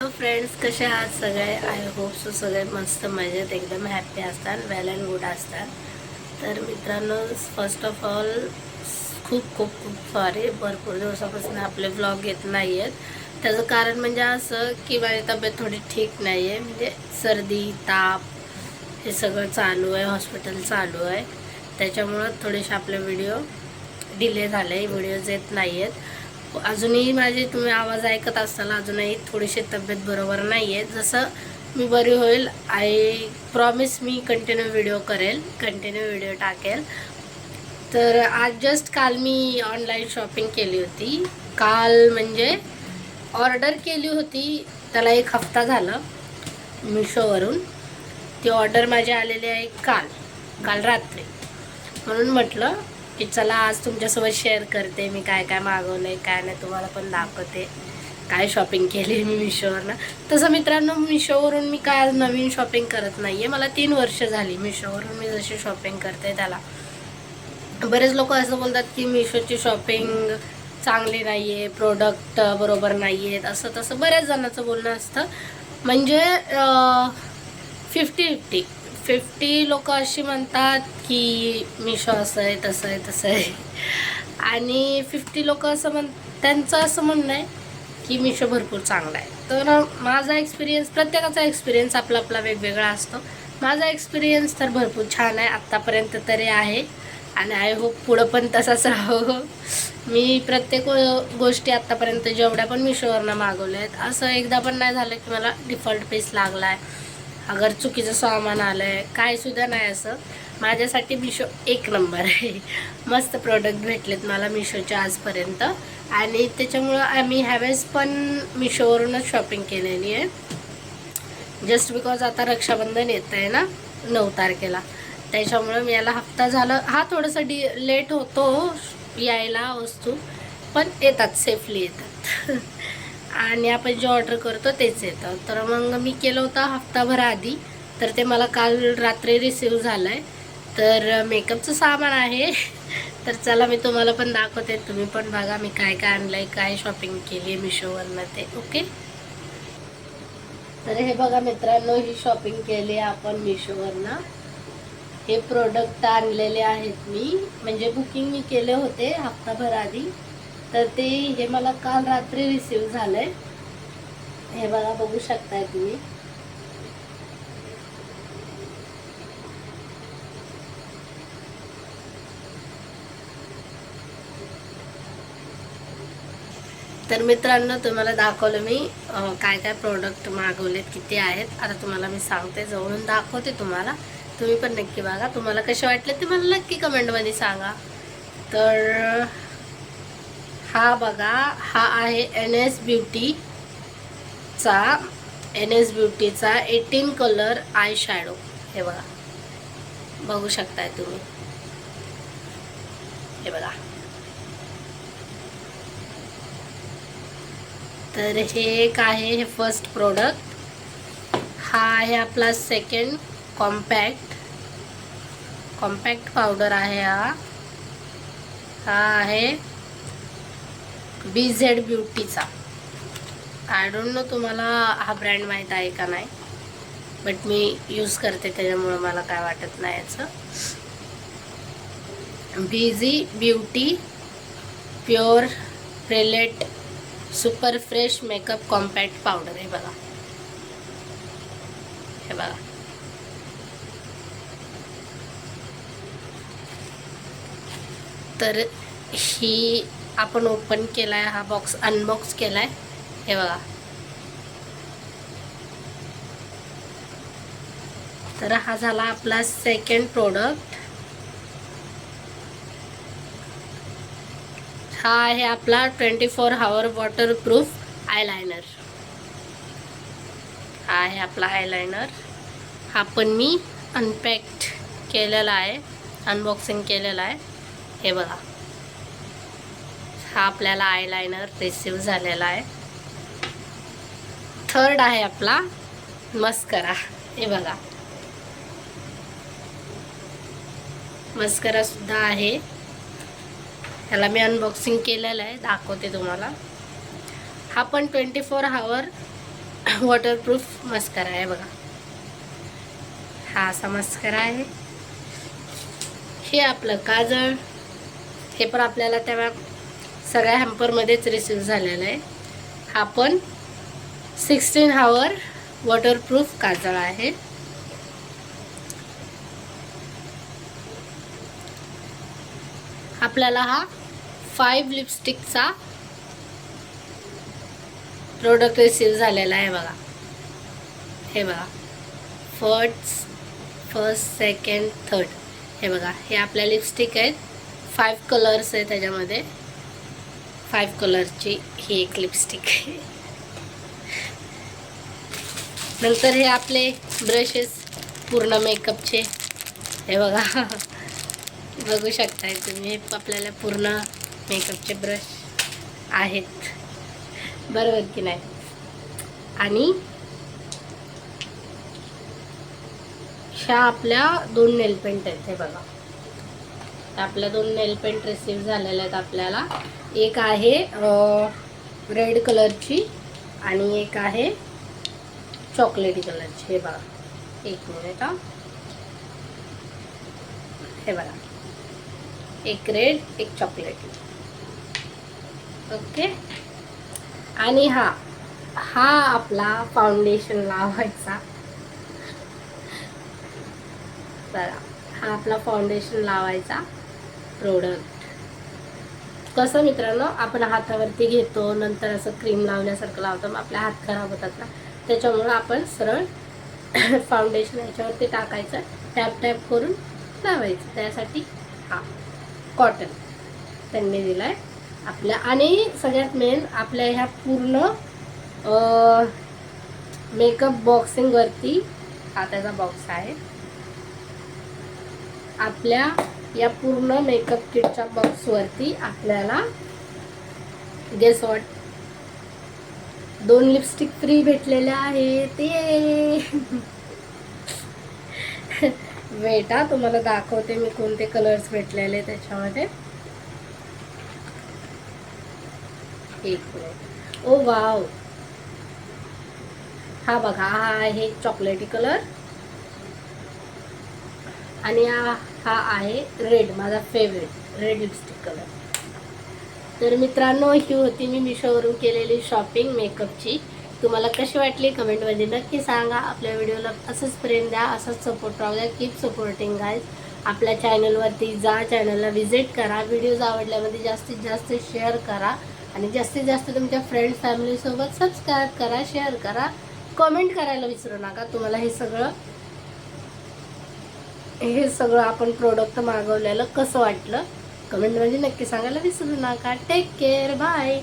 Hello friends कसे आहात सगळे? आय होप सो सगळे मस्त मजेत एकदम हॅप्पी असतात वेल अँड गुड असतात. तर मित्रांनो फर्स्ट ऑफ ऑल खूप खूप खूप सॉरी भरपूर दिवसापासून आपले ब्लॉग येत नाही आहेत त्याचं कारण म्हणजे असं की माझी तब्येत थोडी ठीक नाही आहे म्हणजे सर्दी ताप हे सगळं चालू आहे हॉस्पिटल चालू आहे. त्याच्यामुळं थोडेसे आपले व्हिडिओ डिले झाले व्हिडिओज येत नाही आहेत अजूनही माझे तुम्ही आवाज ऐकत असाल अजूनही थोडीशी तब्येत बरोबर नाही आहे जसं मी बरी होईल आय प्रॉमिस मी कंटिन्यू व्हिडिओ करेल कंटिन्यू व्हिडिओ टाकेल. तर आज जस्ट काल मी ऑनलाईन शॉपिंग केली होती. काल म्हणजे ऑर्डर केली होती त्याला एक हफ्ता झाला मिशोवरून ती ऑर्डर माझी आलेली आहे काल काल रात्री. म्हणून म्हटलं की चला आज तुमच्यासोबत शेअर करते मी काय काय मागवलं आहे काय नाही तुम्हाला पण दाखवते. काय शॉपिंग केली मी मिशोवरनं. तसं मित्रांनो मिशोवरून मी काय आज नवीन शॉपिंग करत नाही आहे मला तीन वर्ष झाली मिशोवरून मी जशी शॉपिंग करते त्याला. बरेच लोक असं बोलतात की मिशोची शॉपिंग चांगली नाही आहे प्रोडक्ट बरोबर नाही आहेत असं तसं बऱ्याच जणांचं बोलणं असतं. म्हणजे फिफ्टी फिफ्टी फिफ्टी लोक अशी म्हणतात की मिशो असं आहे तसं आहे तसं आहे. आणि फिफ्टी लोक असं म्हण त्यांचं असं म्हणणं आहे की मिशो भरपूर चांगला आहे. तर माझा एक्सपिरियन्स प्रत्येकाचा एक्सपिरियन्स आपला आपला वेगवेगळा असतो. माझा एक्सपिरियन्स तर भरपूर छान आहे आत्तापर्यंत तरी आहे. आणि आय होप पुढं पण तसाच राहो. मी प्रत्येक गोष्टी आत्तापर्यंत जेवढ्या पण मिशोवरनं मागवल्या आहेत असं एकदा पण नाही झालं की मला डिफॉल्ट पेस लागला आहे अगर चुकीचं सामान आलं आहे कायसुद्धा नाही असं. माझ्यासाठी मिशो एक नंबर आहे. मस्त प्रोडक्ट भेटलेत मला मिशोचे आजपर्यंत. आणि त्याच्यामुळं आम्ही ह्यावेळेस पण मिशोवरूनच शॉपिंग केलेली आहे. जस्ट बिकॉज आता रक्षाबंधन येत आहे ना नऊ तारखेला. त्याच्यामुळं मी याला हप्ता झालं. हा थोडंसं डी लेट होतो यायला वस्तू. पण येतात सेफली येतात. आणि आपण जे ऑर्डर करतो तेच येतं. तर मग मी केलं होतं हफ्ताभर आधी. तर ते मला काल रात्री रिसीव झालं आहे तर मेकअपचं सामान आहे. तर चला मी तुम्हाला पण दाखवते. तुम्ही पण बघा मी काय काय आणलं आहे काय शॉपिंग केली आहे मिशोवरनं ते. ओके तर हे बघा मित्रांनो ही शॉपिंग केली आहे आपण मिशोवरनं. हे प्रोडक्ट आणलेले आहेत मी. म्हणजे बुकिंग मी केले होते हप्ताभर आधी. तर ते हे मला काल रात्री रिसीव झालंय. हे बघा बघू शकताय तुम्ही. तर मित्रांनो तुम्हाला दाखवलं मी काय काय प्रोडक्ट मागवलेत किती आहेत. आता तुम्हाला मी सांगते जवळून दाखवते तुम्हाला. तुम्ही पण नक्की बघा. तुम्हाला कसे वाटले ते मला नक्की कमेंटमध्ये सांगा. तर हा बघा हा आहे एन एस ब्युटीचा एन एस ब्युटीचा एटीन कलर आय शॅडो हे बघा. बघू शकताय तुम्ही. हे बघा. तर हे एक आहे हे फर्स्ट प्रोडक्ट हा आहे आपला सेकंड कॉम्पॅक्ट कॉम्पॅक्ट पावडर आहे हा. हा आहे बी झेड ब्युटीचा आय डोंट नो तुम्हाला हा ब्रँड माहीत आहे का नाही बट मी यूज करते त्याच्यामुळं मला काय वाटत नाही याचं. BG beauty pure प्रेलेट super fresh makeup compact powder हे बघा. हे बघा. तर ही आपण ओपन केलाय हा बॉक्स अनबॉक्स केला आहे हे बघा. तर हा झाला आपला सेकंड प्रोडक्ट हा आहे आपला twenty four hour waterproof eyeliner हा आहे आपला आयलायनर हा पण मी अनपॅक्ड केलेला आहे अनबॉक्सिंग केलेला आहे. हे बघा. हा आपल्याला आयलायनर रिसीव्ह झालेला आहे. थर्ड आहे आपला मस्करा हे बघा. मस्करा सुद्धा आहे. ह्याला मी अनबॉक्सिंग केलेलं आहे. दाखवते तुम्हाला. हा पण twenty four hour waterproof mascara आहे बघा. हा असा मस्करा आहे. हे आपलं काजळ. हे पण आपल्याला तेव्हा सगळ्या हॅम्परमध्येच रिसीव झालेलं आहे. हा पण सिक्स्टीन हावर वॉटरप्रूफ काजळ आहे. आपल्याला हा फाईव्ह लिपस्टिकचा प्रोडक्ट रिसीव झालेला आहे बघा. हे बघा. फर्स्ट फर्स्ट सेकंड थर्ड हे बघा. हे आपल्या लिपस्टिक आहेत. फाईव्ह कलर्स आहे त्याच्यामध्ये. फाईव्ह कलरची ही एक लिपस्टिक आहे. नंतर हे आपले ब्रशेस पूर्ण मेकअपचे हे बघा. बघू शकताय तुम्ही हे आपल्याला पूर्ण मेकअपचे ब्रश आहेत. बरोबर की नाही? आणि ह्या आपल्या दोन नेल पेंट आहेत हे बघा. तर आपल्या दोन नेल पेंट रिसीव झालेल्या आहेत आपल्याला. एक आहे रेड कलरची आणि एक आहे चॉकलेटी कलरची हे बघा. एक मिनिट हा. हे बघा. एक रेड एक चॉकलेटी ओके आणि हा हा आपला फाउंडेशन लावायचा. बघा. हा आपला फाउंडेशन लावायचा. प्रोडक्ट कसं मित्रांनो आपण हातावरती घेतो नंतर असं क्रीम लावल्यासारखं लावतो मग हात खराब होतात ना त्याच्यामुळं आपण सरळ फाउंडेशन याच्यावरती टाकायचं टॅप टॅप करून लावायचं. त्यासाठी हा कॉटन त्यांनी दिला आहे आपल्या. आणि सगळ्यात मेन आपल्या ह्या पूर्ण मेकअप बॉक्सिंगवरती हा त्याचा बॉक्स आहे. आपल्या या पूर्ण मेकअप किटच्या बॉक्सवरती आपल्याला गेस वॉट दोन लिपस्टिक फ्री भेटलेल्या आहेत. ते वेटा तुम्हाला दाखवते मी कोणते कलर्स भेटलेले त्याच्यामध्ये. एक मिनिट ओ वाव हा बघा हा आहे चॉकलेटी कलर आणि हा हा आहे रेड माझा फेवरेट रेड लिपस्टिक कलर तर मित्रांनो ही होती मी मिशोवरून केलेली शॉपिंग मेकअपची तुम्हाला कशी वाटली कमेंटमध्ये नक्की सांगा. आपल्या व्हिडिओला असंच प्रेम द्या असंच सपोर्ट राहू द्या. कीप सपोर्टिंग गाईज आपल्या चॅनलवरती जा चॅनलला व्हिजिट करा. व्हिडिओज आवडल्यामध्ये जास्तीत जास्त शेअर करा. आणि जास्तीत जास्त तुमच्या फ्रेंड्स फॅमिलीसोबत सबस्क्राईब करा शेअर करा. कमेंट करायला विसरू नका. तुम्हाला हे सगळं हे सगळं आपण प्रोडक्ट मागवलेलं कसं वाटलं? कमेंटमध्ये नक्की सांगायला विसरू नका. Take care bye